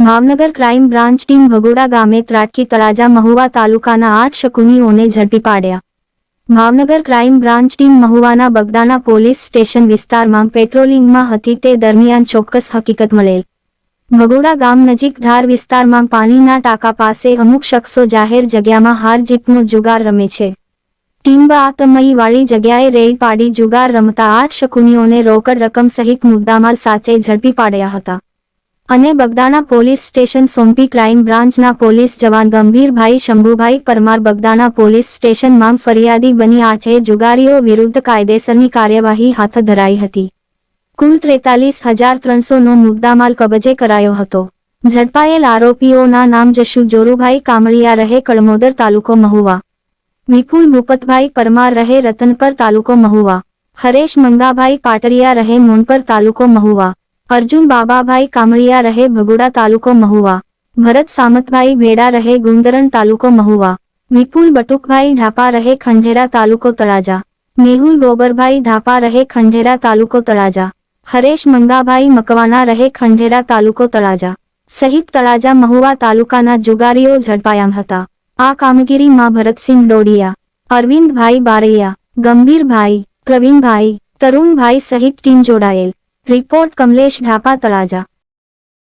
Bhavnagar crime branch team Bhagoda ગામે ત્રાટકી તળાજા મહુવા તાલુકાના આઠ શકુનીઓને ઝડપી પાડ્યા. ભાવનગર ક્રાઇમ બ્રાન્ચ ટીમ મહુવાના બગદાના પોલીસ સ્ટેશન વિસ્તારમાં પેટ્રોલિંગમાં હતી તે દરમિયાન ચોક્કસ હકીકત મળેલ. ભગોડા ગામ નજીક ધાર વિસ્તારમાં પાણીના ટાંકા પાસે અમુક શખ્સો જાહેર જગ્યામાં હાર જીતનો જુગાર રમે છે. ટીમ બાતમયી વાળી જગ્યાએ રેલ પાડી જુગાર રમતા આઠ શકુનીઓને રોકડ રકમ સહિત મુદ્દામાલ સાથે ઝડપી પાડ્યા હતા. અને બગદાના પોલીસ સ્ટેશન સોંપી ક્રાઇમ બ્રાન્ચના પોલીસ જવાન ગંભીરભાઈ શંભુભાઈ પરમાર બગદાના પોલીસ સ્ટેશનમાં ફરિયાદી બની આઠે જુગારીઓ વિરુદ્ધ કાયદેસરની કાર્યવાહી હાથ ધરાઈ હતી. કુલ ત્રેતાલીસ હજાર ત્રણસોનો મુદ્દામાલ કબજે કરાયો હતો. ઝડપાયેલ આરોપીઓના નામ જશુ જોરુભાઈ કામળિયા રહે કળમોદર તાલુકો મહુવા. વિપુલ ભૂપતભાઈ પરમાર રહે રતનપર તાલુકો મહુવા. હરેશ મંગાભાઈ પાટરિયા રહે મોનપર તાલુકો મહુવા. અર્જુન બાબાભાઈ કામળિયા રહે ભગુડા તાલુકો મહુવા. ભરત સામતભાઈ ભેડા રહે ગુંદરન તાલુકો મહુવા. વિપુલ બટુકભાઈ ઢાપા રહે ખંડેરા તાલુકો તળાજા. મેહુલ ગોબરભાઈ ધાપા રહે ખંડેરા તાલુકો તળાજા. હરેશ મંગાભાઈ મકવાના રહે ખંડેરા તાલુકો તળાજા. સહિત તળાજા મહુવા તાલુકાના જુગારીઓ ઝડપાયા હતા. આ કામગીરીમાં ભરતસિંહ ડોડિયા, અરવિંદભાઈ બારૈયા, ગંભીરભાઈ, પ્રવીણભાઈ, તરુણભાઈ સહિત ટીમ જોડાયેલ. રિપોર્ટ કમલેશ ઢાપા તળાજા